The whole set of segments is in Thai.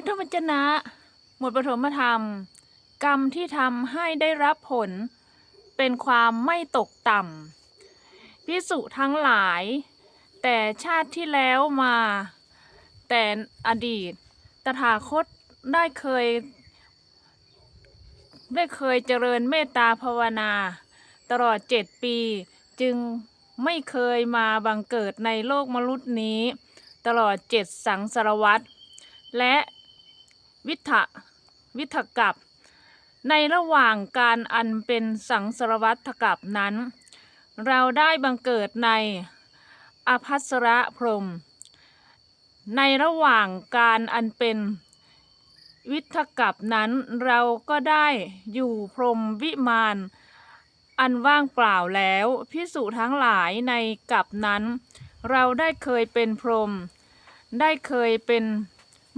พุทธวจนะ หมวดปฐมธรรม กรรมที่ทำให้ได้รับผล เป็นความไม่ตกต่ำพิสุทั้งหลาย แต่ชาติที่แล้วมา แต่อดีต ตถาคตได้เคย ได้เคยเจริญเมตตาภาวนา ตลอดเจ็ดปีจึงไม่เคยมาบังเกิดในโลกมนุษย์นี้ ตลอดเจ็ดสังสารวัตรและ วิถะวิถกับ ในระหว่างการอันเป็นสังสารวัตรกับนั้น เราได้บังเกิดในอภัสระพรม ในระหว่างการอันเป็นวิทกับนั้นเราก็ได้อยู่พรมวิมานอันว่างเปล่าแล้วพิสุทั้งหลายในกับนั้น เราได้เคยเป็นพรม ได้เคยเป็น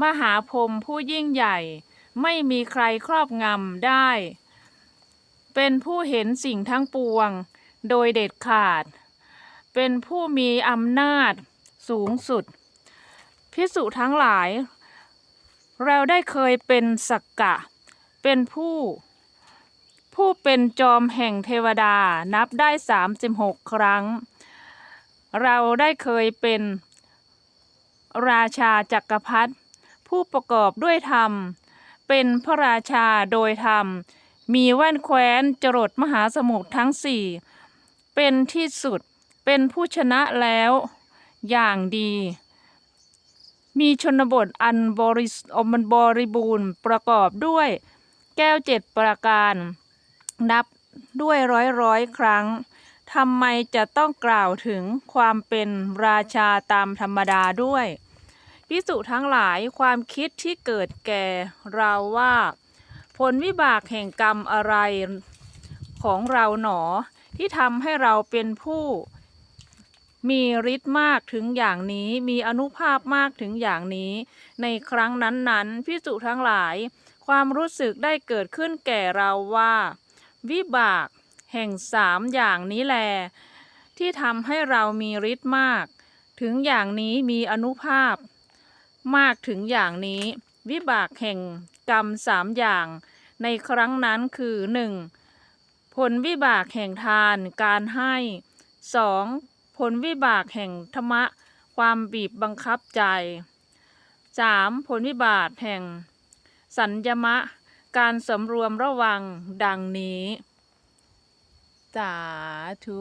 มหาพรมผู้ยิ่งใหญ่ ไม่มีใครครอบงำได้ เป็นผู้เห็นสิ่งทั้งปวง โดยเด็ดขาด เป็นผู้มีอำนาจสูงสุด พิสุทั้งหลาย เราได้เคยเป็นสักกะ เป็นผู้ ผู้เป็นจอมแห่งเทวดานับได้ 36 ครั้ง เราได้เคยเป็นราชาจักรพรรดิ ผู้ประกอบด้วยธรรม เป็นพระราชาโดยธรรม มีแว่นแคว้นจรดมหาสมุทรทั้งสี่ เป็นที่สุดเป็นผู้ชนะแล้วอย่างดี มีชนบทอันบริสอมันบริบูรณ์ประกอบด้วย แก้วเจ็ดประการ นับด้วยร้อยร้อยครั้งทำไมจะต้องกล่าวถึงความเป็นราชาตามธรรมดาด้วย พิสุทั้งหลายความคิดที่เกิดแก่เราว่า ผลวิบากแห่งกรรมอะไรของเราหนอ ที่ทำให้เราเป็นผู้มีฤทธิ์มากถึงอย่างนี้มีอนุภาพมากถึงอย่างนี้ ในครั้งนั้นๆพิสุทั้งหลาย ความรู้สึกได้เกิดขึ้นแก่เราว่า วิบากแห่งสามอย่างนี้แล ที่ทำให้เรามีฤทธิ์มาก ถึงอย่างนี้มีอนุภาพ มากถึงอย่างนี้ วิบากแห่งกรรมสามอย่าง ในครั้งนั้นคือ 1. ผลวิบากแห่งทานการให้ 2. ผลวิบากแห่งธรรมะ ความบีบบังคับใจ 3. ผลวิบากแห่ง สัญญมะ การสำรวมระวังดังนี้ สาธุ